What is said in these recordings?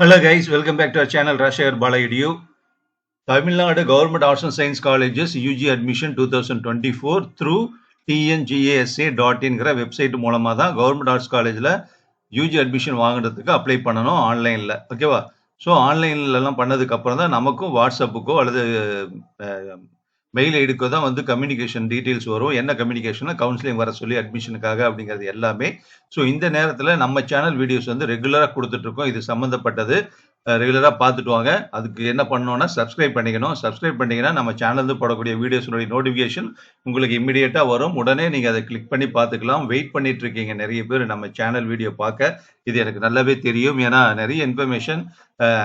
Hello guys welcome back to our channel Rashekar பாலகிடியூ Tamil Nadu government arts and science colleges UG admission two thousand twenty four through TNGASA dot இன்கிற website மூலமாக தான் government arts காலேஜில் UG admission வாங்குறதுக்கு apply பண்ணணும் ஆன்லைனில் ஓகேவா so ஆன்லைன்லலாம் பண்ணதுக்கப்புறம் தான் நமக்கும் வாட்ஸ்அப்புக்கோ அல்லது மெயில் ஐடிக்கு தான் வந்து கம்யூனிகேஷன் டீட்டெயில்ஸ் வரும். என்ன கம்யூனிகேஷனில் கவுன்சிலிங் வர சொல்லி அட்மிஷனுக்காக அப்படிங்கிறது எல்லாமே. ஸோ இந்த நேரத்தில் நம்ம சேனல் வீடியோஸ் வந்து ரெகுலராக கொடுத்துட்ருக்கோம். இது சம்மந்தப்பட்டது ரெகுலராக பார்த்துட்டு வாங்க. அதுக்கு என்ன பண்ணோன்னா சப்ஸ்கிரைப் பண்ணிக்கணும். சப்ஸ்கிரைப் பண்ணிங்கன்னா நம்ம சேனல்ந்து போடக்கூடிய வீடியோஸுடைய நோட்டிஃபிகேஷன் உங்களுக்கு இம்மிடியேட்டாக வரும். உடனே நீங்கள் அதை கிளிக் பண்ணி பார்த்துக்கலாம். வெயிட் பண்ணிட்டு இருக்கீங்க நிறைய பேர் நம்ம சேனல் வீடியோ பார்க்க. இது எனக்கு நல்லாவே தெரியும். ஏன்னா நிறைய இன்ஃபர்மேஷன்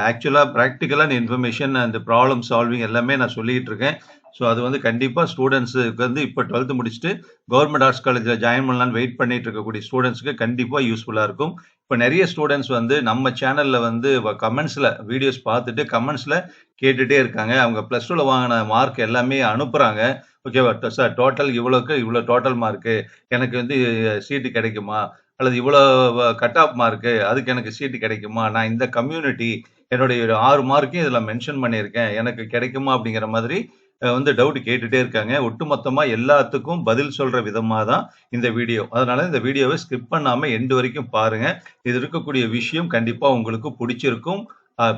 ஆக்சுவலாக ப்ராக்டிக்கலான இன்ஃபர்மேஷன் அந்த ப்ராப்ளம் சால்விங் எல்லாமே நான் சொல்லிக்கிட்டு இருக்கேன் ஸோ அது வந்து கண்டிப்பாக ஸ்டூடெண்ட்ஸுக்கு வந்து இப்போ டுவெல்த்து முடிச்சுட்டு கவர்மெண்ட் ஆர்ட்ஸ் காலேஜில் ஜாயின் பண்ணலான்னு வெயிட் பண்ணிட்டு இருக்கக்கூடிய ஸ்டூடெண்ட்ஸ்க்கு கண்டிப்பாக யூஸ்ஃபுல்லாக இருக்கும். இப்போ நிறைய ஸ்டூடெண்ட்ஸ் வந்து நம்ம சேனலில் வந்து கமெண்ட்ஸில் வீடியோஸ் பார்த்துட்டு கமெண்ட்ஸில் கேட்டுகிட்டே இருக்காங்க. அவங்க ப்ளஸ் டூவில் வாங்கின மார்க் எல்லாமே அனுப்புகிறாங்க ஓகேவா சார் டோட்டல் இவ்வளோக்கு இவ்வளோ டோட்டல் மார்க்கு எனக்கு வந்து சீட்டு கிடைக்குமா? அல்லது இவ்வளோ கட் ஆஃப் மார்க்கு அதுக்கு எனக்கு சீட்டு கிடைக்குமா? நான் இந்த கம்யூனிட்டி என்னுடைய ஆறு மார்க்கையும் இதில் மென்ஷன் பண்ணியிருக்கேன். எனக்கு கிடைக்குமா அப்படிங்கிற மாதிரி வந்து டவுட் கேட்டுட்டே இருக்காங்க. ஒட்டுமொத்தமாக எல்லாத்துக்கும் பதில் சொல்கிற விதமாக தான் இந்த வீடியோ அதனால இந்த வீடியோவை ஸ்கிப் பண்ணாமல் எண்டு வரைக்கும் பாருங்கள் இது இருக்கக்கூடிய விஷயம் கண்டிப்பாக உங்களுக்கு பிடிச்சிருக்கும்.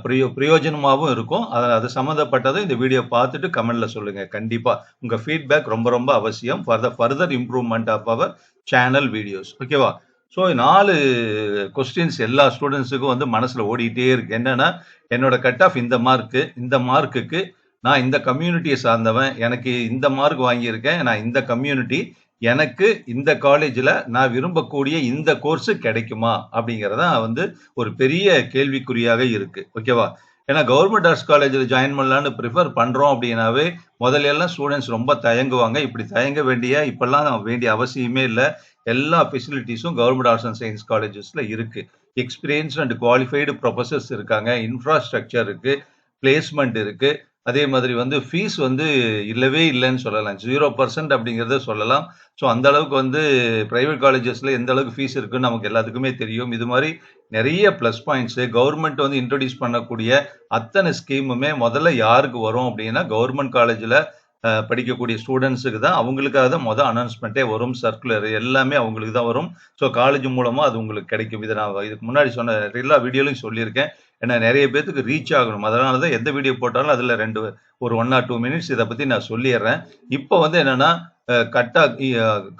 பிரயோ பிரயோஜனமாகவும் இருக்கும். அதை அது சம்மந்தப்பட்டதும் இந்த வீடியோ பார்த்துட்டு கமெண்டில் சொல்லுங்கள் கண்டிப்பாக உங்கள் ஃபீட்பேக் ரொம்ப ரொம்ப அவசியம். For the further improvement of our channel videos ஓகேவா ஸோ நாலு கொஸ்டின்ஸ் எல்லா ஸ்டூடெண்ட்ஸுக்கும் வந்து மனசில் ஓடிக்கிட்டே இருக்கு. என்னன்னா என்னோட கட் ஆஃப் இந்த மார்க்கு இந்த மார்க்குக்கு நான் இந்த கம்யூனிட்டியை சார்ந்தவன் எனக்கு இந்த மார்க் வாங்கியிருக்கேன் நான் இந்த கம்யூனிட்டி எனக்கு இந்த காலேஜில் நான் விரும்பக்கூடிய இந்த கோர்ஸ் கிடைக்குமா? அப்படிங்கிறதான் வந்து ஒரு பெரிய கேள்விக்குறியாக இருக்குது ஓகேவா ஏன்னா கவர்மெண்ட் ஆர்ட்ஸ் காலேஜில் ஜாயின் பண்ணலான்னு ப்ரிஃபர் பண்ணுறோம் அப்படின்னாவே முதல்ல எல்லாம் ஸ்டூடெண்ட்ஸ் ரொம்ப தயங்குவாங்க. இப்படி தயங்க வேண்டிய இப்பெல்லாம் வேண்டிய அவசியமே இல்லை. எல்லா ஃபெசிலிட்டிஸும் கவர்மெண்ட் ஆர்ட்ஸ் அண்ட் சயின்ஸ் காலேஜஸில் இருக்குது எக்ஸ்பீரியன்ஸ் அண்ட் குவாலிஃபைடு ப்ரொஃபசர்ஸ் இருக்காங்க. இன்ஃப்ராஸ்ட்ரக்சர் இருக்குது பிளேஸ்மெண்ட் இருக்குது அதே மாதிரி வந்து ஃபீஸ் வந்து இல்லவே இல்லைன்னு சொல்லலாம். ஜீரோ பர்சன்ட் அப்படிங்கிறத சொல்லலாம். ஸோ அந்த அளவுக்கு வந்து ப்ரைவேட் காலேஜஸில் எந்த அளவுக்கு ஃபீஸ் இருக்குன்னு நமக்கு எல்லாத்துக்குமே தெரியும். இது மாதிரி நிறைய ப்ளஸ் பாயிண்ட்ஸு கவர்மெண்ட் வந்து இன்ட்ரடியூஸ் பண்ணக்கூடிய அத்தனை ஸ்கீமுமே முதல்ல யாருக்கு வரும் அப்படின்னா கவர்மெண்ட் காலேஜில் படிக்கக்கூடிய ஸ்டூடெண்ட்ஸுக்கு தான் அவங்களுக்காக தான் மொதல் அனௌன்ஸ்மெண்ட்டே வரும் சர்க்குலர் எல்லாமே அவங்களுக்கு தான் வரும். ஸோ காலேஜ் மூலமாக அது உங்களுக்கு கிடைக்கும். இதை நான் இதுக்கு முன்னாடி சொன்ன எல்லா வீடியோலையும் சொல்லியிருக்கேன். ஏன்னா நிறைய பேர்த்துக்கு ரீச் ஆகணும். அதனால தான் எந்த வீடியோ போட்டாலும் அதில் ரெண்டு ஒரு ஒன் ஆர் டூ மினிட்ஸ் இதை பற்றி நான் சொல்லிடுறேன். இப்போ வந்து என்னென்னா cut off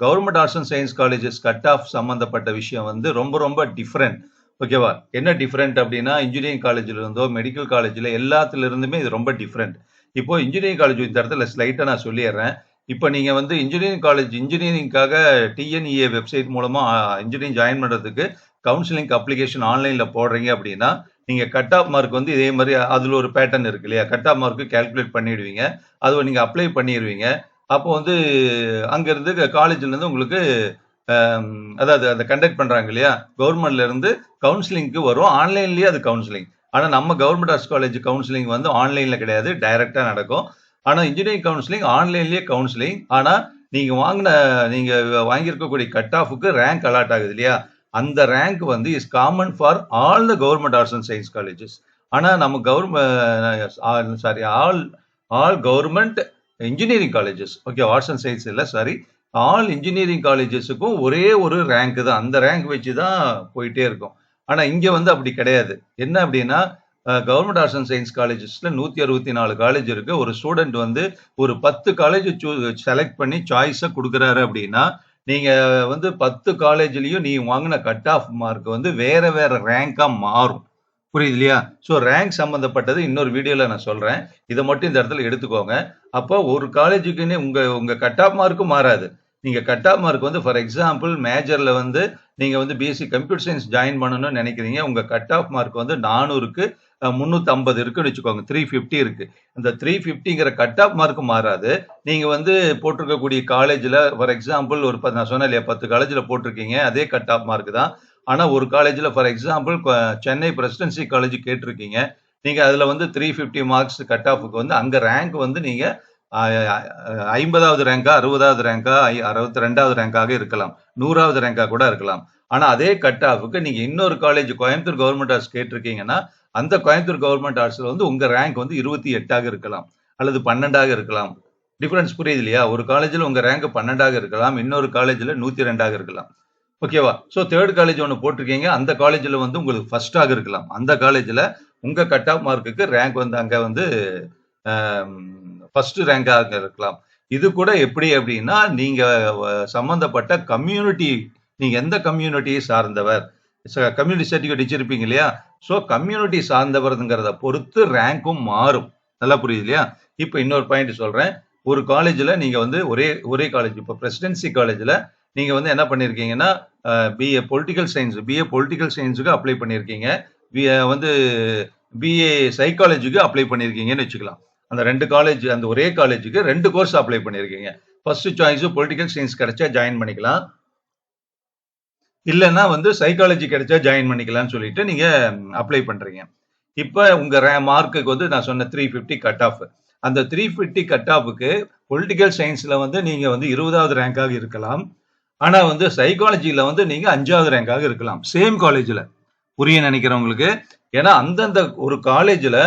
government arts and science colleges cut off சம்மந்தப்பட்ட விஷயம் வந்து ரொம்ப ரொம்ப டிஃப்ரெண்ட் ஓகேவா என்ன டிஃப்ரெண்ட் அப்படின்னா இன்ஜினியரிங் காலேஜில் இருந்தோ மெடிக்கல் காலேஜில் எல்லாத்துல இருந்துமே இது ரொம்ப டிஃப்ரெண்ட் இப்போ இன்ஜினியரிங் காலேஜ் இந்த இடத்துல ஸ்லைட்டாக நான் சொல்லிடுறேன். இப்போ நீங்கள் வந்து இன்ஜினியரிங் காலேஜ் இன்ஜினியரிங்காக டிஎன்இஏ வெப்சைட் மூலமாக இன்ஜினியரிங் ஜாயின் பண்ணுறதுக்கு கவுன்சிலிங் அப்ளிகேஷன் ஆன்லைனில் போடுறீங்க அப்படின்னா நீங்கள் கட் ஆஃப் மார்க் வந்து இதே மாதிரி அதில் ஒரு பேட்டர்ன் இருக்கு இல்லையா? கட் ஆஃப் மார்க்கு கேல்குலேட் பண்ணிடுவீங்க. அது நீங்கள் அப்ளை பண்ணிடுவீங்க அப்போ வந்து அங்கேருந்து காலேஜ்லேருந்து உங்களுக்கு அதாவது அதை கண்டக்ட் பண்ணுறாங்க இல்லையா? கவர்மெண்ட்லேருந்து கவுன்சிலிங்க்கு வரும். ஆன்லைன்லேயே அது கவுன்சிலிங் ஆனால் நம்ம கவர்மெண்ட் ஆர்ட்ஸ் காலேஜ் கவுன்சிலிங் வந்து ஆன்லைனில் கிடையாது டைரெக்டாக நடக்கும். ஆனால் இன்ஜினியரிங் கவுன்சிலிங் ஆன்லைன்லேயே கவுன்சிலிங் ஆனால் நீங்கள் வாங்கின நீங்கள் வாங்கியிருக்கக்கூடிய கட் ஆஃபுக்கு ரேங்க் அலாட் ஆகுது இல்லையா? அந்த ரேங்க் வந்து is common for all the government arts and science colleges ஆனால் நம்ம government sorry all all government engineering colleges okay arts and science இல்லை சாரி ஆல் இன்ஜினியரிங் காலேஜஸுக்கும் ஒரே ஒரு ரேங்க் தான். அந்த ரேங்க் வச்சு தான் போயிட்டே இருக்கும். ஆனால் இங்கே வந்து அப்படி கிடையாது. என்ன அப்படின்னா கவர்மெண்ட் ஆர்ட்ஸ் அண்ட் சயின்ஸ் காலேஜஸில் நூற்றி அறுபத்தி நாலு காலேஜ் இருக்கு. ஒரு ஸ்டூடெண்ட் வந்து ஒரு பத்து காலேஜ் சூ செலக்ட் பண்ணி சாய்ஸை கொடுக்குறாரு அப்படின்னா நீங்க வந்து பத்து காலேஜ்லயும் நீ வாங்கின கட் ஆஃப் மார்க் வந்து வேற வேற ரேங்கா மாறும். புரியுது இல்லையா? ஸோ ரேங்க் சம்மந்தப்பட்டது இன்னொரு வீடியோவில் நான் சொல்கிறேன் இதை மட்டும் இந்த இடத்துல எடுத்துக்கோங்க. அப்போ ஒரு காலேஜுக்குன்னு உங்கள் உங்கள் கட் ஆஃப் மார்க்கும் மாறாது. நீங்கள் கட் ஆஃப் மார்க் வந்து ஃபார் எக்ஸாம்பிள் மேஜரில் வந்து நீங்கள் வந்து பிஎஸ்சி கம்ப்யூட்டர் சயின்ஸ் ஜாயின் பண்ணணும்னு நினைக்கிறீங்க. உங்கள் கட் ஆஃப் மார்க் வந்து நானூறுக்கு முந்நூற்றி ஐம்பது இருக்குன்னு வச்சுக்கோங்க. த்ரீ ஃபிஃப்டி இருக்குது இந்த த்ரீ ஃபிஃப்டிங்கிற கட் ஆஃப் மார்க் மாறாது. நீங்கள் வந்து போட்டிருக்கக்கூடிய காலேஜில் ஃபார் எக்ஸாம்பிள் ஒரு நான் சொன்னேன் இல்லையா பத்து காலேஜில் போட்டிருக்கீங்க அதே கட் ஆஃப் மார்க் தான். ஆனால் ஒரு காலேஜில் for example Chennai presidency college கேட்டிருக்கீங்க. நீங்கள் அதில் வந்து த்ரீ ஃபிஃப்டி மார்க்ஸ் கட் ஆஃபுக்கு வந்து அங்கே ரேங்க் வந்து நீங்கள் ஐம்பதாவது ரேங்கா அறுபதாவது ரேங்கா அறுபத்தி ரெண்டாவது ரேங்காக இருக்கலாம். நூறாவது ரேங்கா கூட இருக்கலாம். ஆனா அதே கட் ஆஃபுக்கு நீங்க இன்னொரு காலேஜ் கோயம்புத்தூர் கவர்மெண்ட் ஆர்ட்ஸ் கேட்டிருக்கீங்கன்னா அந்த கோயம்புத்தூர் கவர்மெண்ட் ஆர்ட்ஸ்ல வந்து உங்க ரேங்க் வந்து இருபத்தி எட்டாக இருக்கலாம். அல்லது பன்னெண்டாக இருக்கலாம். டிஃபரன்ஸ் புரியுது இல்லையா? ஒரு காலேஜில் உங்கள் ரேங்க் பன்னெண்டாக இருக்கலாம். இன்னொரு காலேஜில் நூற்றி ரெண்டாக இருக்கலாம். ஓகேவா ஸோ தேர்ட் காலேஜ் ஒன்று போட்டிருக்கீங்க. அந்த காலேஜில் வந்து உங்களுக்கு ஃபர்ஸ்டாக இருக்கலாம். அந்த காலேஜில் உங்கள் கட் ஆஃப் மார்க்குக்கு ரேங்க் வந்து அங்கே வந்து ஃபர்ஸ்ட் ரேங்காக இருக்கலாம். இது கூட எப்படி அப்படின்னா நீங்க சம்பந்தப்பட்ட கம்யூனிட்டி நீங்க எந்த கம்யூனிட்டியை சார்ந்தவர்? கம்யூனிட்டி சர்டிஃபிகேட் வச்சிருப்பீங்க இல்லையா? ஸோ கம்யூனிட்டி சார்ந்தவருங்கிறத பொறுத்து ரேங்க்கும் மாறும். நல்லா புரியுது இல்லையா? இப்போ இன்னொரு பாயிண்ட் சொல்றேன். ஒரு காலேஜில் நீங்க வந்து ஒரே ஒரே காலேஜ் இப்போ பிரசிடென்சி காலேஜில் நீங்க வந்து என்ன பண்ணியிருக்கீங்கன்னா BA political science BA political சயின்ஸுக்கு apply பண்ணியிருக்கீங்க வந்து பிஏ சைக்காலஜிக்கு அப்ளை பண்ணியிருக்கீங்கன்னு வச்சுக்கலாம். அந்த ரெண்டு காலேஜ் அந்த ஒரே காலேஜுக்கு ரெண்டு கோர்ஸ் அப்ளை பண்ணியிருக்கீங்க. ஃபர்ஸ்ட் சாய்ஸும் பொலிட்டிக்கல் சயின்ஸ் கிடைச்சா ஜாயின் பண்ணிக்கலாம். இல்லைன்னா வந்து சைக்காலஜி கிடைச்சா ஜாயின் பண்ணிக்கலாம்னு சொல்லிட்டு நீங்க அப்ளை பண்றீங்க. இப்போ உங்க ரே மார்க்குக்கு வந்து நான் சொன்ன த்ரீ ஃபிஃப்டி கட் ஆஃப் அந்த த்ரீ ஃபிஃப்டி கட் ஆஃபுக்கு பொலிட்டிக்கல் சயின்ஸ்ல வந்து நீங்க வந்து இருபதாவது ரேங்காக இருக்கலாம். ஆனா வந்து சைக்காலஜியில் வந்து நீங்க அஞ்சாவது ரேங்காக இருக்கலாம். சேம் காலேஜ்ல புரிய நினைக்கிறவங்களுக்கு ஏன்னா அந்தந்த ஒரு காலேஜில்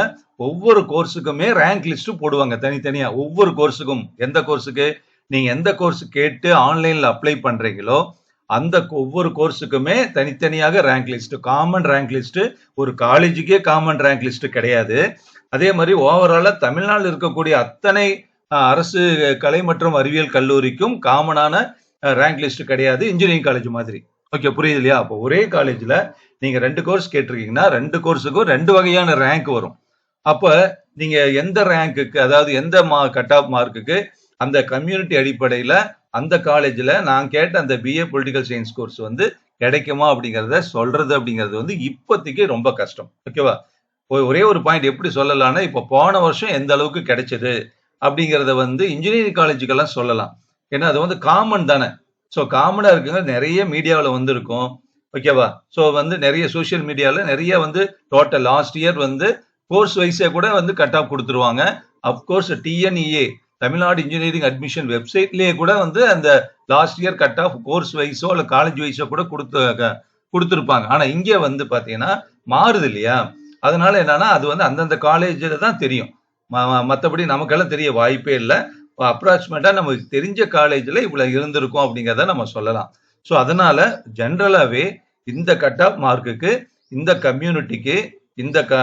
ஒவ்வொரு கோர்ஸுக்குமே ரேங்க் லிஸ்ட் போடுவாங்க தனித்தனியாக ஒவ்வொரு கோர்ஸுக்கும் எந்த கோர்ஸுக்கு நீங்கள் எந்த கோர்ஸ் கேட்டு ஆன்லைனில் அப்ளை பண்ணுறீங்களோ அந்த ஒவ்வொரு கோர்ஸுக்குமே தனித்தனியாக rank list common rank list ஒரு காலேஜுக்கே காமன் ரேங்க் லிஸ்ட் கிடையாது. அதே மாதிரி ஓவராலாக தமிழ்நாட்டில் இருக்கக்கூடிய அத்தனை அரசு கலை மற்றும் அறிவியல் கல்லூரிக்கும் காமனான ரேங்க் லிஸ்ட் கிடையாது இன்ஜினியரிங் காலேஜ் மாதிரி. ஓகே புரியுது இல்லையா? அப்போ ஒரே காலேஜ்ல நீங்க ரெண்டு கோர்ஸ் கேட்டிருக்கீங்கன்னா ரெண்டு கோர்ஸுக்கும் ரெண்டு வகையான ரேங்க் வரும். அப்ப நீங்க எந்த ரேங்க்குக்கு அதாவது எந்த மா கட் ஆஃப் மார்க்குக்கு அந்த கம்யூனிட்டி அடிப்படையில அந்த காலேஜ்ல நான் கேட்ட அந்த பிஏ பொலிட்டிக்கல் சயின்ஸ் கோர்ஸ் வந்து கிடைக்குமா அப்படிங்கிறத சொல்றது அப்படிங்கிறது வந்து இப்போதைக்கு ரொம்ப கஷ்டம். ஓகேவா ஒரே ஒரு பாயிண்ட் எப்படி சொல்லலாம்னா இப்போ போன வருஷம் எந்த அளவுக்கு கிடைச்சது அப்படிங்கிறத வந்து இன்ஜினியரிங் காலேஜுக்கெல்லாம் சொல்லலாம். ஏன்னா அது வந்து காமன் தானே. ஸோ காமனாக இருக்குங்க நிறைய மீடியாவில் வந்திருக்கும். ஓகேவா ஸோ வந்து நிறைய சோஷியல் மீடியாவில் நிறைய வந்து டோட்டல் லாஸ்ட் இயர் வந்து கோர்ஸ் வைஸே கூட வந்து கட் ஆஃப் கொடுத்துருவாங்க. Of course TNEA Tamil Nadu engineering admission வெப்சைட்லேயே கூட வந்து அந்த last year cut off course வைஸோ இல்லை காலேஜ் வைஸோ கூட கொடுத்து கொடுத்துருப்பாங்க. ஆனால் இங்கே வந்து பார்த்தீங்கன்னா மாறுது இல்லையா? அதனால என்னன்னா அது வந்து அந்தந்த காலேஜில் தான் தெரியும். மற்றபடி நமக்கெல்லாம் தெரிய வாய்ப்பே இல்லை. அப்ராக்சிமேட்டாக நமக்கு தெரிஞ்ச காலேஜில் இவ்வளோ இருந்திருக்கும் அப்படிங்கிறத நம்ம சொல்லலாம். ஸோ அதனால ஜென்ரலாகவே இந்த கட் ஆஃப் மார்க்குக்கு இந்த கம்யூனிட்டிக்கு இந்த க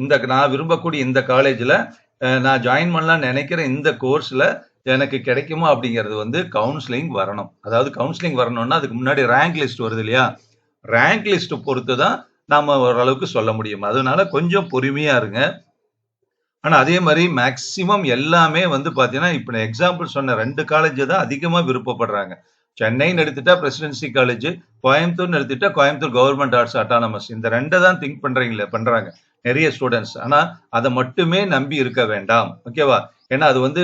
இந்த நான் விரும்பக்கூடிய இந்த காலேஜில் நான் ஜாயின் பண்ணலாம்னு நினைக்கிற இந்த கோர்ஸில் எனக்கு கிடைக்குமா அப்படிங்கிறது வந்து கவுன்சிலிங் வரணும். அதாவது கவுன்சிலிங் வரணும்னா அதுக்கு முன்னாடி ரேங்க் லிஸ்ட் வருது இல்லையா? ரேங்க் லிஸ்ட் பொறுத்து தான் நாம் ஓரளவுக்கு சொல்ல முடியும். அதனால கொஞ்சம் பொறுமையாக இருங்க. ஆனா அதே மாதிரி மேக்சிமம் எல்லாமே வந்து பாத்தீங்கன்னா இப்ப எக்ஸாம்பிள் சொன்ன ரெண்டு காலேஜ் தான் அதிகமா விருப்பப்படுறாங்க. சென்னைன்னு எடுத்துட்டா பிரசிடென்சி காலேஜ் கோயம்புத்தூர்னு எடுத்துட்டா கோயம்புத்தூர் கவர்மெண்ட் ஆர்ட்ஸ் அட்டானமஸ் இந்த ரெண்டை தான் திங்க் பண்றீங்களே பண்றாங்க. நிறைய ஸ்டூடெண்ட்ஸ் ஆனா அதை மட்டுமே நம்பி இருக்க வேண்டாம். ஓகேவா ஏன்னா அது வந்து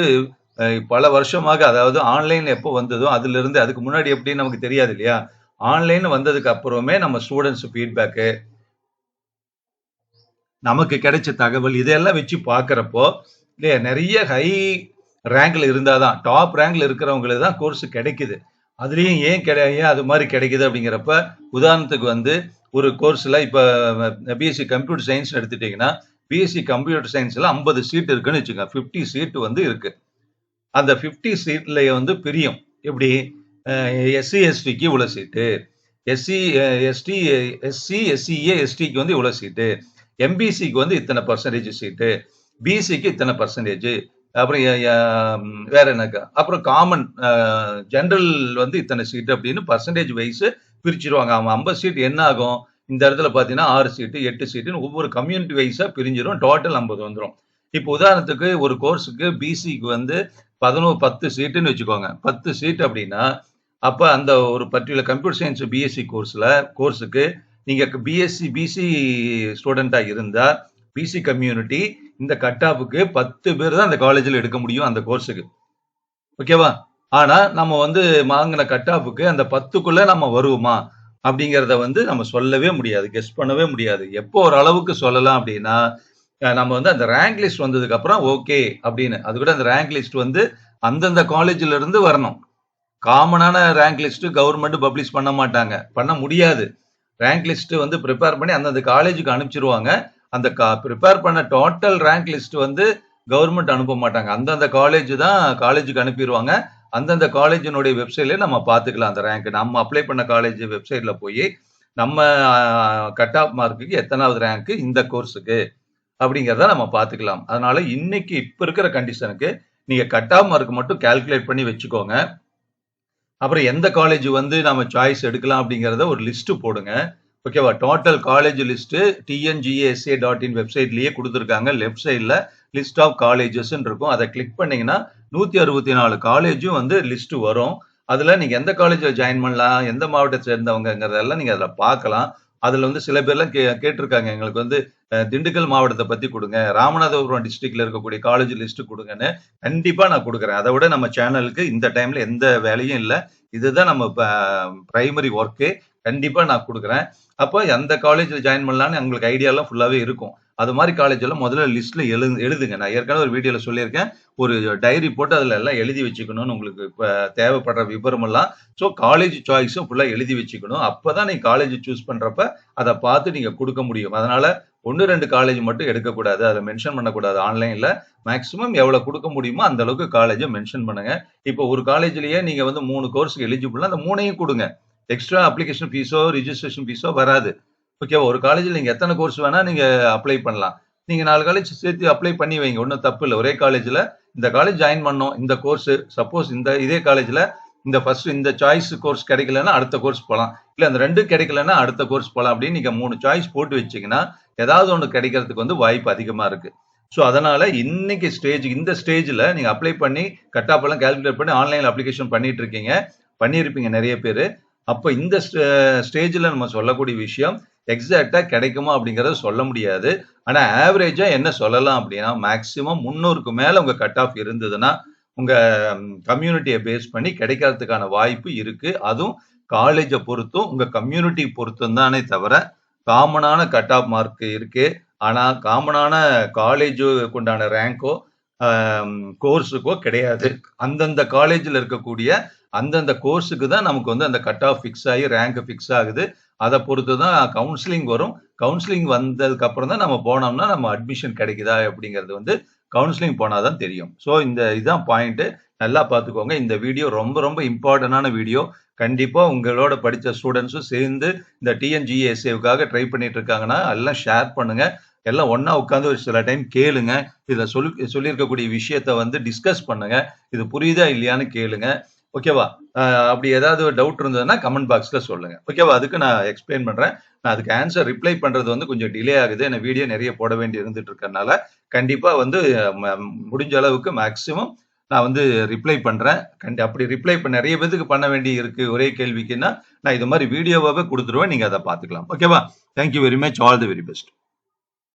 பல வருஷமாக அதாவது ஆன்லைன் எப்போ வந்ததோ அதுல இருந்து அதுக்கு முன்னாடி எப்படின்னு நமக்கு தெரியாது இல்லையா? ஆன்லைன் வந்ததுக்கு அப்புறமே நம்ம ஸ்டூடெண்ட்ஸ் ஃபீட்பேக்கு நமக்கு கிடைச்ச தகவல் இதெல்லாம் வச்சு பார்க்குறப்போ இல்லையா நிறைய ஹை ரேங்க்ல இருந்தாதான் டாப் ரேங்க்ல இருக்கிறவங்களுக்கு தான் கோர்ஸ் கிடைக்குது. அதுலேயும் ஏன் கிடை ஏன் அது மாதிரி கிடைக்குது அப்படிங்கிறப்ப உதாரணத்துக்கு வந்து ஒரு கோர்ஸில் இப்போ பிஎஸ்சி கம்ப்யூட்டர் சயின்ஸ் எடுத்துட்டீங்கன்னா பிஎஸ்சி கம்ப்யூட்டர் சயின்ஸில் ஐம்பது சீட் இருக்குன்னு வச்சுக்கோங்க ஃபிஃப்டி சீட் வந்து இருக்குது அந்த ஃபிஃப்டி சீட்லேயே வந்து பிரியும். எப்படி? எஸ்சி எஸ்டிக்கு இவ்வளோ seat SC ST SC SCA எஸ்டிக்கு வந்து இவ்வளோ சீட்டு எம்பிசிக்கு வந்து இத்தனை பர்சன்டேஜ் சீட்டு பிசிக்கு இத்தனை பர்சன்டேஜ் அப்புறம் வேற என்னக்கா? அப்புறம் காமன் ஜென்ரல் வந்து இத்தனை சீட்டு அப்படின்னு பர்சன்டேஜ் வைஸ் பிரிச்சிருவாங்க. அவன் ஐம்பது சீட் என்ன ஆகும்? இந்த இடத்துல பார்த்தீங்கன்னா ஆறு சீட்டு எட்டு சீட்டுன்னு ஒவ்வொரு கம்யூனிட்டி வைஸாக பிரிஞ்சிடும் டோட்டல் ஐம்பது வந்துடும் இப்போ உதாரணத்துக்கு ஒரு கோர்ஸுக்கு பிசிக்கு வந்து பதினோரு பத்து சீட்டுன்னு வச்சுக்கோங்க. பத்து சீட் அப்படின்னா அப்போ அந்த ஒரு பர்டிகுலர் கம்ப்யூட்டர் சயின்ஸ் பிஎஸ்சி கோர்ஸில் கோர்ஸுக்கு நீங்கள் பிஎஸ்சி பிசி ஸ்டூடெண்ட்டாக இருந்தால் பிசி கம்யூனிட்டி இந்த கட் ஆஃபுக்கு பத்து பேர் தான் அந்த காலேஜில் எடுக்க முடியும் அந்த கோர்ஸுக்கு ஓகேவா ஆனா நம்ம வந்து வாங்கின கட் ஆஃபுக்கு அந்த பத்துக்குள்ள நம்ம வருவோமா? அப்படிங்கிறத வந்து நம்ம சொல்லவே முடியாது கெஸ் பண்ணவே முடியாது. எப்போ ஒரு அளவுக்கு சொல்லலாம் அப்படின்னா நம்ம வந்து அந்த ரேங்க் லிஸ்ட் வந்ததுக்கு அப்புறம் ஓகே அப்படின்னு. அது கூட அந்த ரேங்க் லிஸ்ட் வந்து அந்தந்த காலேஜ்ல இருந்து வரணும். காமனான ரேங்க் லிஸ்ட் கவர்மெண்ட் பப்ளிஷ் பண்ண மாட்டாங்க. பண்ண முடியாது. ரேங்க் லிஸ்ட் வந்து ப்ரிப்பேர் பண்ணி அந்தந்த காலேஜுக்கு அனுப்பிச்சிருவாங்க. அந்த ப்ரிப்பேர் பண்ண டோட்டல் ரேங்க் லிஸ்ட் வந்து கவர்மெண்ட் அனுப்ப மாட்டாங்க. அந்தந்த காலேஜ் தான் காலேஜுக்கு அனுப்பிடுவாங்க அந்தந்த காலேஜினுடைய வெப்சைட்லேயே நம்ம பார்த்துக்கலாம் அந்த ரேங்க் நம்ம அப்ளை பண்ண காலேஜ் வெப்சைட்ல போய் நம்ம கட் ஆஃப் மார்க்குக்கு எத்தனாவது ரேங்க் இந்த கோர்ஸுக்கு அப்படிங்கிறத நம்ம பார்த்துக்கலாம். அதனால இன்னைக்கு இப்போ இருக்கிற கண்டிஷனுக்கு நீங்கள் கட் ஆஃப் மார்க் மட்டும் கால்குலேட் பண்ணி வச்சுக்கோங்க. அப்புறம் எந்த காலேஜ் வந்து நம்ம சாய்ஸ் எடுக்கலாம் அப்படிங்கிறத ஒரு லிஸ்ட் போடுங்க. ஓகேவா total college list TNGASA dot in வெப்சைட்லேயே கொடுத்துருக்காங்க. லெஃப்ட் சைடில் லிஸ்ட் ஆஃப் காலேஜஸ்ன்னு இருக்கும். அதை கிளிக் பண்ணீங்கன்னா நூற்றி அறுபத்தி நாலு காலேஜும் வந்து லிஸ்ட்டு வரும். அதில் நீங்கள் எந்த காலேஜில் ஜாயின் பண்ணலாம் எந்த மாவட்டத்தை சேர்ந்தவங்கங்கிறதெல்லாம் நீங்கள் அதில் பார்க்கலாம். அதுல வந்து சில பேர்லாம் கே கேட்டிருக்காங்க. எங்களுக்கு வந்து திண்டுக்கல் மாவட்டத்தை பத்தி கொடுங்க. ராமநாதபுரம் டிஸ்ட்ரிக்ட்ல இருக்கக்கூடிய காலேஜ் லிஸ்ட் கொடுங்கன்னு கண்டிப்பா நான் கொடுக்குறேன். அதை விட நம்ம சேனலுக்கு இந்த டைம்ல எந்த வேலையும் இல்லை. இதுதான் நம்ம பிரைமரி ஒர்க்கு கண்டிப்பா நான் கொடுக்குறேன். அப்போ எந்த காலேஜில் ஜாயின் பண்ணலான்னு உங்களுக்கு ஐடியாலாம் ஃபுல்லாவே இருக்கும். அது மாதிரி காலேஜில் முதல்ல லிஸ்ட்டில் எழு எழுதுங்க. நான் ஏற்கனவே ஒரு வீடியோவில் சொல்லியிருக்கேன். ஒரு டைரி போட்டு அதில் எல்லாம் எழுதி வச்சுக்கணும்னு உங்களுக்கு இப்போ தேவைப்படுற விவரம் எல்லாம். ஸோ காலேஜ் சாய்ஸும் ஃபுல்லாக எழுதி வச்சுக்கணும். அப்போ தான் நீங்கள் காலேஜ் சூஸ் பண்ணுறப்ப அதை பார்த்து நீங்கள் கொடுக்க முடியும். அதனால் ஒன்று ரெண்டு காலேஜ் மட்டும் எடுக்கக்கூடாது. அதை மென்ஷன் பண்ணக்கூடாது ஆன்லைனில் மேக்ஸிமம் எவ்வளோ கொடுக்க முடியுமோ அந்த அளவுக்கு காலேஜை மென்ஷன் பண்ணுங்க. இப்போ ஒரு காலேஜ்லேயே நீங்கள் வந்து மூணு கோர்ஸுக்கு எலிஜிபிள்னா அந்த மூணையும் கொடுங்க. எக்ஸ்ட்ரா அப்ளிகேஷன் ஃபீஸோ ரிஜிஸ்ட்ரேஷன் ஃபீஸோ வராது. ஓகேவா ஒரு காலேஜில் நீங்கள் எத்தனை கோர்ஸ் வேணால் நீங்கள் அப்ளை பண்ணலாம். நீங்கள் நாலு காலேஜ் சேர்த்து அப்ளை பண்ணி வைங்க ஒன்றும் தப்பு இல்லை. ஒரே காலேஜில் இந்த காலேஜ் ஜாயின் பண்ணோம் இந்த கோர்ஸ் சப்போஸ் இந்த இதே காலேஜில் இந்த ஃபர்ஸ்ட் இந்த சாய்ஸ் கோர்ஸ் கிடைக்கலன்னா அடுத்த கோர்ஸ் போகலாம் இல்லை அந்த ரெண்டும் கிடைக்கலன்னா அடுத்த கோர்ஸ் போகலாம் அப்படின்னு நீங்கள் மூணு சாய்ஸ் போட்டு வச்சீங்கன்னா ஏதாவது ஒன்று கிடைக்கிறதுக்கு வந்து வாய்ப்பு அதிகமாக இருக்குது ஸோ அதனால் இன்னைக்கு ஸ்டேஜ் இந்த ஸ்டேஜில் நீங்கள் அப்ளை பண்ணி கட்டாப் எல்லாம் கால்குலேட் பண்ணி ஆன்லைன் அப்ளிகேஷன் பண்ணிட்டு இருக்கீங்க. பண்ணியிருப்பீங்க நிறைய பேர். அப்போ இந்த ஸ்டேஜில் நம்ம சொல்லக்கூடிய விஷயம் எக்ஸாக்டாக கிடைக்குமா அப்படிங்கிறத சொல்ல முடியாது. ஆனால் ஆவரேஜாக என்ன சொல்லலாம் அப்படின்னா மேக்சிமம் முன்னூறுக்கு மேலே உங்கள் கட் ஆஃப் இருந்ததுன்னா உங்கள் கம்யூனிட்டியை பேஸ் பண்ணி கிடைக்கிறதுக்கான வாய்ப்பு இருக்குது அதுவும் காலேஜை பொறுத்தும் உங்கள் கம்யூனிட்டி பொறுத்தும் தானே தவிர காமனான கட் ஆஃப் மார்க் இருக்குது ஆனால் காமனான காலேஜுக்கு உண்டான ரேங்கோ கோர்ஸுக்கோ கிடையாது. அந்தந்த காலேஜில் இருக்கக்கூடிய அந்தந்த கோர்ஸுக்கு தான் நமக்கு வந்து அந்த கட் ஆஃப் ஃபிக்ஸ் ஆகி ரேங்க் ஃபிக்ஸ் ஆகுது. அதை பொறுத்து தான் கவுன்சிலிங் வரும். கவுன்சிலிங் வந்ததுக்கு அப்புறம் தான் நம்ம போனோம்னா நம்ம அட்மிஷன் கிடைக்குதா அப்படிங்கிறது வந்து கவுன்சிலிங் போனால் தான் தெரியும். ஸோ இந்த இதுதான் பாயிண்ட்டு நல்லா பார்த்துக்கோங்க. இந்த வீடியோ ரொம்ப ரொம்ப இம்பார்ட்டண்டான வீடியோ கண்டிப்பாக உங்களோட படித்த ஸ்டூடெண்ட்ஸும் சேர்ந்து இந்த டிஎன்ஜிஎஸ்ஏவுக்காக ட்ரை பண்ணிட்டு இருக்காங்கன்னா எல்லாம் ஷேர் பண்ணுங்க. எல்லாம் ஒன்றா உட்காந்து ஒரு சில டைம் கேளுங்க. இதில் சொல்லி சொல்லியிருக்கக்கூடிய விஷயத்த வந்து டிஸ்கஸ் பண்ணுங்க. இது புரியுதா இல்லையான்னு கேளுங்க. ஓகேவா? அப்படி ஏதாவது டவுட் இருந்ததுன்னா கமெண்ட் பாக்ஸ்ல சொல்லுங்க. ஓகேவா? அதுக்கு நான் எக்ஸ்பிளைன் பண்றேன். நான் அதுக்கு ஆன்சர் ரிப்ளை பண்றது வந்து கொஞ்சம் டிலே ஆகுது. ஏன்னா வீடியோ நிறைய போட வேண்டி இருந்துட்டு இருக்கறனால கண்டிப்பா வந்து ம- முடிஞ்ச அளவுக்கு மேக்சிமம் நான் வந்து ரிப்ளை பண்றேன். கண்டி அப்படி ரிப்ளை பண்ண நிறைய பேத்துக்கு பண்ண வேண்டி இருக்கு. ஒரே கேள்விக்குன்னா நான் இது மாதிரி வீடியோவாகவே கொடுத்துருவேன். நீங்க அதை பார்த்துக்கலாம். ஓகேவா? Thank you very much all the very best